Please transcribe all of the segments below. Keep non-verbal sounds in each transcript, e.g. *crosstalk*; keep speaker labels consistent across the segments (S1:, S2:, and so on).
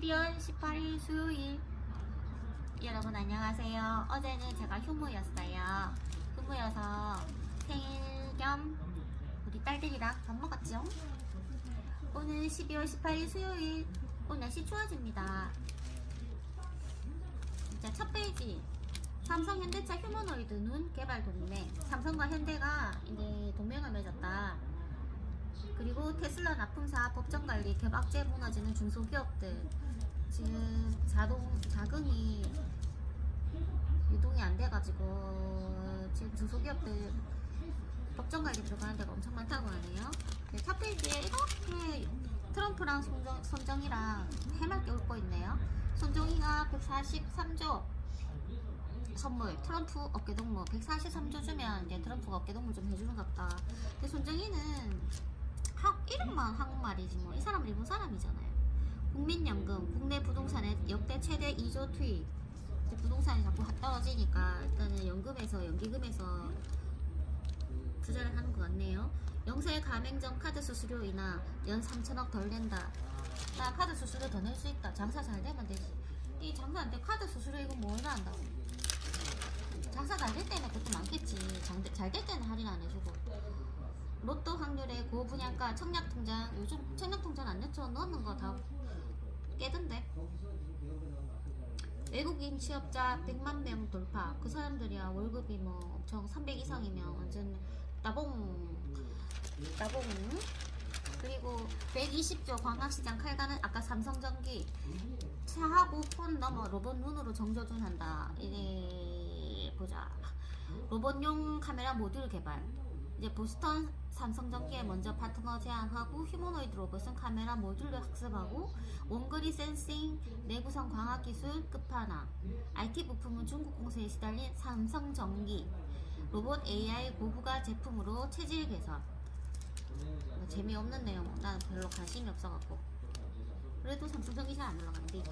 S1: 12월 18일 수요일 여러분 안녕하세요. 어제는 제가 휴무였어요. 휴무여서 생일 겸 우리 딸들이랑 밥 먹었죠. 오늘 12월 18일 수요일 오늘 날씨 추워집니다. 자, 첫 페이지 삼성 현대차 휴머노이드 눈 개발 동맹 삼성과 현대가 이제 동맹을 맺었다. 그리고 테슬라 납품사 법정관리 개박제 무너지는 중소기업들 지금 자동 자금이 유동이 안 돼가지고 지금 중소기업들 법정관리 들어가는 데가 엄청 많다고 하네요. 네, 첫 페이지에 이렇게 트럼프랑 손정, 손정이랑 해맑게 웃고 있네요. 손정이가 143조 선물 트럼프 어깨동무 143조 주면 이제 트럼프가 어깨동무 좀 해주는 것 같다. 근데 손정이는 하, 이름만 한국말이지 뭐 이 사람은 일본 사람이잖아요. 국민연금 국내 부동산에 역대 최대 2조 투입 부동산이 자꾸 떨어지니까 일단은 연금에서 연기금에서 투자를 하는 것 같네요. 영세 가맹점 카드 수수료 인하 연 3천억 덜 낸다. 나 카드 수수료 더 낼 수 있다. 장사 잘 되면 되지. 이 장사 안 돼. 카드 수수료 이거 뭐 얼마 한다고. 장사 잘 될 때는 그것도 많겠지. 잘 될 때는 할인 안 해주고. 로또 확률의 고분양가 청약통장 요즘 청약통장 안 내쳐 넣는 거 다 깨던데. 외국인 취업자 100만 명 돌파. 그 사람들이야 월급이 뭐 엄청 300 이상이면 완전 따봉 따봉. 그리고 120조 광학시장 칼가는 아까 삼성전기. 차하고 폰 넘어 로봇 눈으로 정조준 한다. 이래 보자. 로봇용 카메라 모듈 개발. 이제 보스턴 삼성전기에 먼저 파트너 제안하고 휴머노이드 로봇은 카메라 모듈을 학습하고 원거리 센싱 내구성 광학 기술 끝판왕 IT 부품은 중국 공세에 시달린 삼성전기 로봇 AI 고부가 제품으로 체질 개선. 뭐 재미없는 내용. 난 별로 관심이 없어갖고. 그래도 삼성전기 잘 안 올라가는데.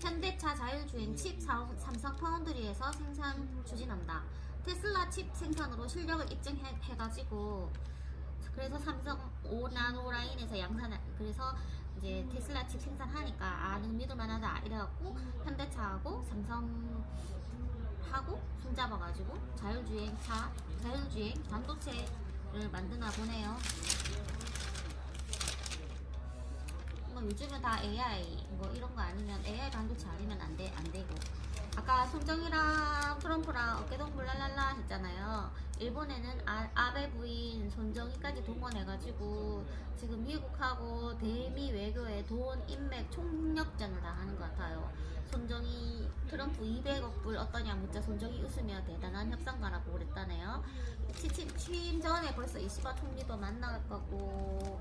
S1: 현대차 자율주행 칩 삼성 파운드리에서 생산 추진한다. 테슬라 칩 생산으로 실력을 입증해가지고 그래서 삼성 5나노 라인에서 양산 그래서 이제 테슬라 칩 생산하니까 아 믿을 만하다 이래갖고 현대차하고 삼성하고 손잡아가지고 자율주행 차 자율주행 반도체를 만드나 보네요. 뭐 요즘은 다 AI 뭐 이런 거 아니면 AI 반도체 아니면 안 돼 안 되고 아까 손정이랑 트럼프랑 어깨동물 랄랄라 했잖아요. 일본에는 아, 아베 부인 손정이까지 동원해가지고 지금 미국하고 대미 외교에 돈 인맥 총력전을 당하는 것 같아요. 손정이 트럼프 200억 불 어떠냐 문자 손정이 웃으며 대단한 협상가라고 그랬다네요. 취임, 취임 전에 벌써 이시바 총리도 만날 거고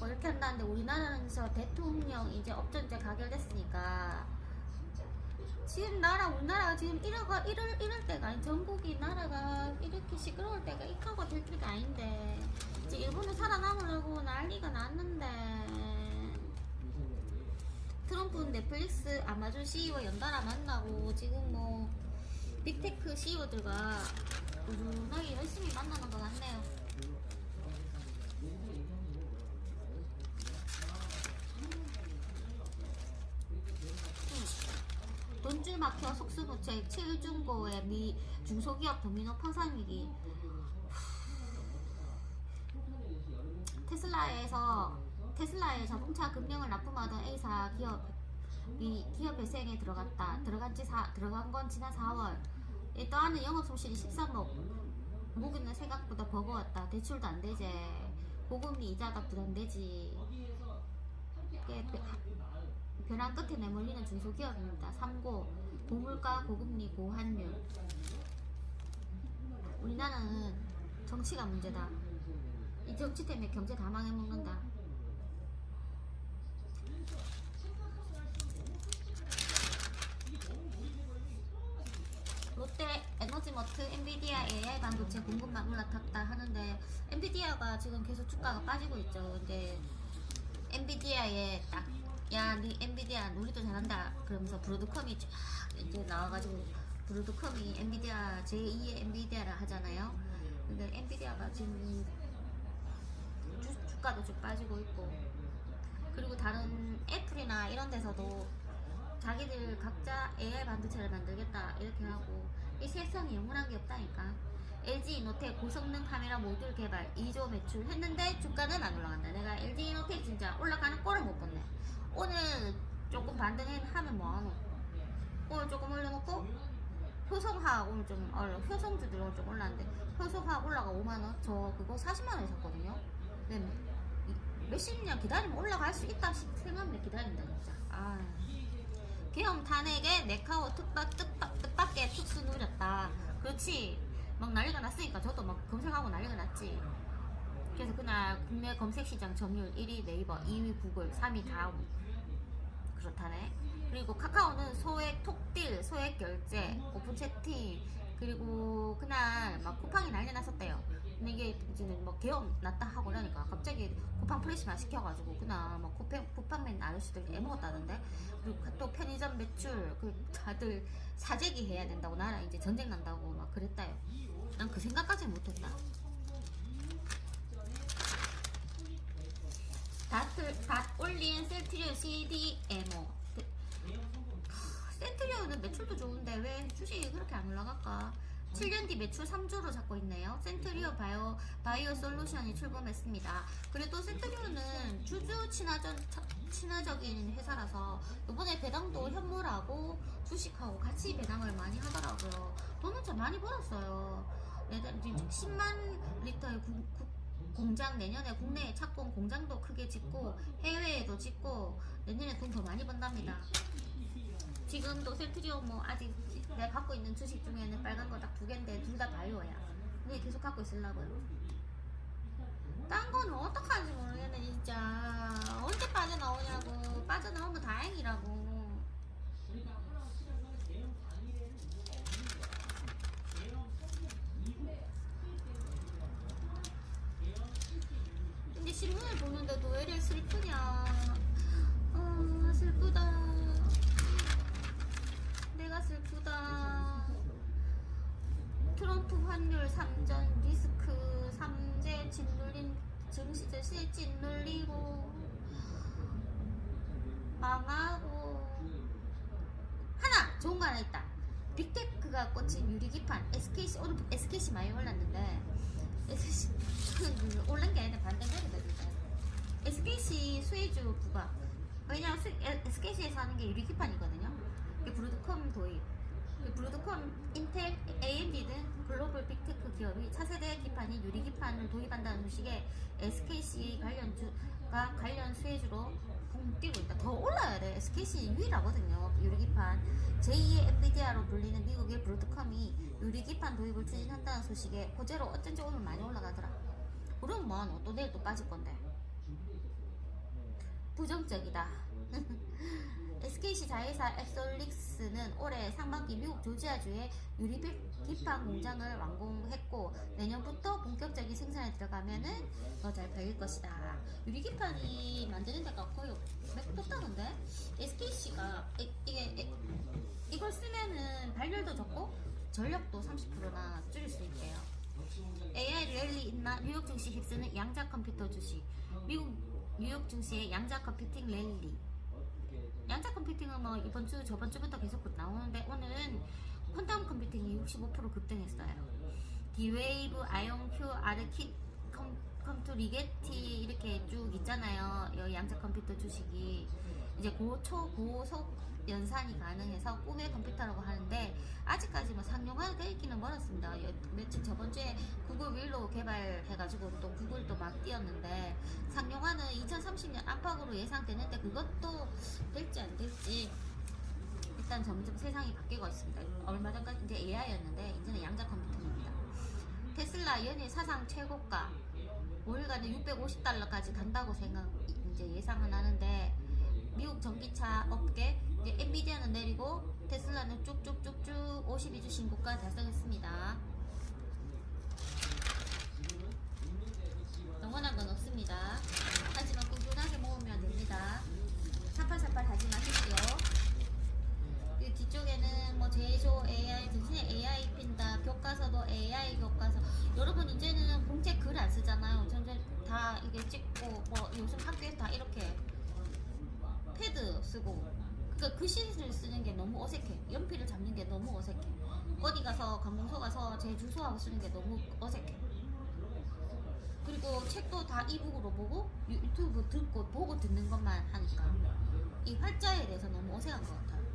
S1: 뭐 이렇게 한다는데 우리나라는 저 대통령 이제 업전제 가결됐으니까 지금 나라 우리나라가 지금 이러가 이럴 이럴 때가 아니 전국이 나라가 이렇게 시끄러울 때가 이카고 될 때가 아닌데 이제 일본은 살아남으려고 난리가 났는데 트럼프는 넷플릭스 아마존 CEO 연달아 만나고 지금 뭐 빅테크 CEO들과 꾸준하게 열심히 만나는 것 같네요. 돈줄 막혀 속수무책 7중고의 미 중소기업 도미노 파산 위기 테슬라에서 테슬라의 자동차 금융을 납품하던 A사 기업이 기업 배생에 들어갔다. 들어간 지 사, 들어간 건 지난 4월. 이 또한은 영업 손실이 13억. 무기는 생각보다 버거웠다. 대출도 안 되지. 고금리 이자가 부담되지. 변화 끝에 내몰리는 중소기업입니다. 3고 고물가 고금리 고환율 우리나라는 정치가 문제다. 이 정치 때문에 경제 다 망해먹는다. 롯데 에너지머트 엔비디아 AI 반도체 공급망 올라탔다 하는데 엔비디아가 지금 계속 주가가 빠지고 있죠. 근데 엔비디아에 딱 야, 니 엔비디아 우리도 잘한다. 그러면서 브로드컴이 쫙 이제 나와가지고 브로드컴이 엔비디아 제2의 엔비디아라 하잖아요. 근데 엔비디아가 지금 주, 주가도 좀 빠지고 있고 그리고 다른 애플이나 이런 데서도 자기들 각자 AI 반도체를 만들겠다 이렇게 하고 이 세상에 영원한 게 없다니까 LG 이노텍 고성능 카메라 모듈 개발 2조 매출 했는데 주가는 안 올라간다 내가 LG 이노텍 진짜 올라가는 꼴을 못 봤네 오늘 조금 반등하면 뭐하노? 오늘 조금 올려놓고 효성화학 오늘 좀 올라 효성주들 오늘 좀 올랐는데 효성화학 올라가 5만원? 저 그거 40만원에 샀거든요. 네, 이- 몇십 년 기다리면 올라갈 수 있다 싶- 생각하면 기다린다 진짜. 아. 계엄 탄핵에 네카오 뜻밖, 뜻밖, 뜻밖의 특수 누렸다. 그렇지. 막 난리가 났으니까 저도 막 검색하고 난리가 났지 그래서 그날 국내 검색시장 점유율 1위 네이버 2위 구글 3위 다음 그렇다네. 그리고 카카오는 소액 톡딜 소액 결제 오픈 채팅 그리고 그날 막 쿠팡이 난리 났었대요. 근데 이게 이제는 뭐 개업 났다 하고 그러니까 갑자기 쿠팡 프레시만 시켜가지고 그날 막 쿠팡, 쿠팡맨 아저씨들 애먹었다던데. 그리고 또 편의점 매출 그 다들 사재기 해야 된다고 나랑 이제 전쟁 난다고 막 그랬다요. 난 그 생각까지 못했다 닷 올린 셀트리오 CDMO 센트리오는 매출도 좋은데 왜 주식이 그렇게 안 올라갈까? 7년 뒤 매출 3조로 잡고 있네요. 센트리오 바이오, 바이오 솔루션이 출범했습니다. 또 센트리오는 주주 친화전, 친화적인 회사라서 이번에 배당도 현물하고 주식하고 같이 배당을 많이 하더라고요. 돈은 참 많이 벌었어요. 내년 10만 리터의 구- 구- 공장 내년에 국내에 착공 공장도 크게 짓고 해외에도 짓고 내년에 돈 더 많이 번답니다. 지금도 셀트리오 뭐 아직 내가 갖고 있는 주식 중에는 빨간 거 딱 두 개인데 둘 다 바이오야. 근데 계속 갖고 있으려고요. 딴 거는 어떡하는지 모르겠네 진짜. 언제 빠져나오냐고. 빠져나오면 다행이라고. 증시저시 짓눌리고 망하고 하나 좋은 거 하나 있다. 빅테크가 꽂힌 유리기판 SKC 오늘 SKC 많이 올랐는데 SKC 올른 게 아니라 진짜. SKC 수혜주 부각 왜냐면 수- SKC에서 하는 게 유리기판이거든요. 이게 브루드컴 도입. 그 브루드컴, 인텔, AMD 등 글로벌 빅테크 기업이 차세대 기판인 유리 기판을 도입한다는 소식에 SKC 관련 주가 관련 수혜주로 붕 뛰고 있다. 더 올라야 돼. SKC 유일하거든요. 유리 기판. 제2의 엔비디아로 불리는 미국의 브루드컴이 유리 기판 도입을 추진한다는 소식에 호재로 어쩐지 오늘 많이 올라가더라. 그럼 뭐, 또 내일 또 빠질 건데. 부정적이다. *laughs* SKC 자회사 앱솔릭스는 올해 상반기 미국 조지아주에 유리 기판 공장을 완공했고 내년부터 본격적인 생산에 들어가면은 더잘 팔릴 것이다. 유리 기판이 만드는 데가 거의 맥없다는데 SKC가 이게 에- 이걸 쓰면은 발열도 적고 전력도 30%나 줄일 수 있대요. AI 랠리 있나 뉴욕 증시 휩쓰는 양자 컴퓨터 주식 미국 뉴욕 증시의 양자 컴퓨팅 랠리 양자 컴퓨팅은 뭐 이번 주 저번 주부터 계속 나오는데 오늘은 퀀텀 컴퓨팅이 65% 급등했어요. 디웨이브, 아이온 큐, 아르키 컴, 컴투 리게티 이렇게 쭉 있잖아요. 이 양자 컴퓨터 주식이 이제 고초 고속 연산이 가능해서 꿈의 컴퓨터라고 하는데 아직까지 뭐 상용화가 되기는 멀었습니다. 여- 며칠 저번 주에 구글 윌로우 개발해가지고 또 구글도 막 뛰었는데 상용화는 2030년 안팎으로 예상되는데 그것도 될지 안 될지 일단 점점 세상이 바뀌고 있습니다. 얼마 전까지 이제 AI였는데 이제는 양자 컴퓨터입니다. 테슬라 연일 사상 최고가 5일간에 650달러까지 간다고 생각 이제 예상은 하는데 미국 전기차 업계 엔비디아는 내리고 테슬라는 쭉쭉쭉쭉 52주 신고가 달성했습니다. 영원한 건 없습니다. 하지만 꾸준하게 모으면 됩니다. 사팔사팔 하지 마십시오. 그 뒤쪽에는 뭐 제조 AI 대신에 AI 핀다 교과서도 AI 교과서 여러분 이제는 공책 글 안 쓰잖아요 전체 다 이게 찍고 뭐 요즘 학교에서 다 이렇게 패드 쓰고 그러니까 글씨를 쓰는 게 너무 어색해 연필을 잡는 게 너무 어색해 어디 가서 관공서 가서 제 주소하고 쓰는 게 너무 어색해 그리고 책도 다 이북으로 보고 유- 유튜브 듣고 보고 듣는 것만 하니까 이 활자에 대해서 너무 어색한 것 같아요.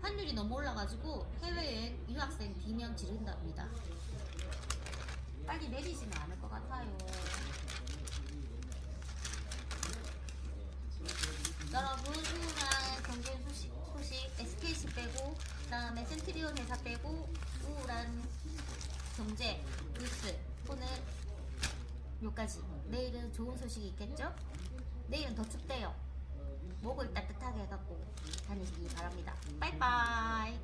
S1: 환율이 너무 올라가지고 해외여행 유학생 비명 지른답니다. 빨리 내리지는 않을 것 같아요. 여러분 우울한 경제 소식, 소식 SKC 빼고 그다음에 센트리온 회사 빼고 우울한 경제 뉴스. 오늘 여기까지. 내일은 좋은 소식이 있겠죠? 내일은 더 춥대요. 목을 따뜻하게 해갖고 다니시기 바랍니다. 빠이빠이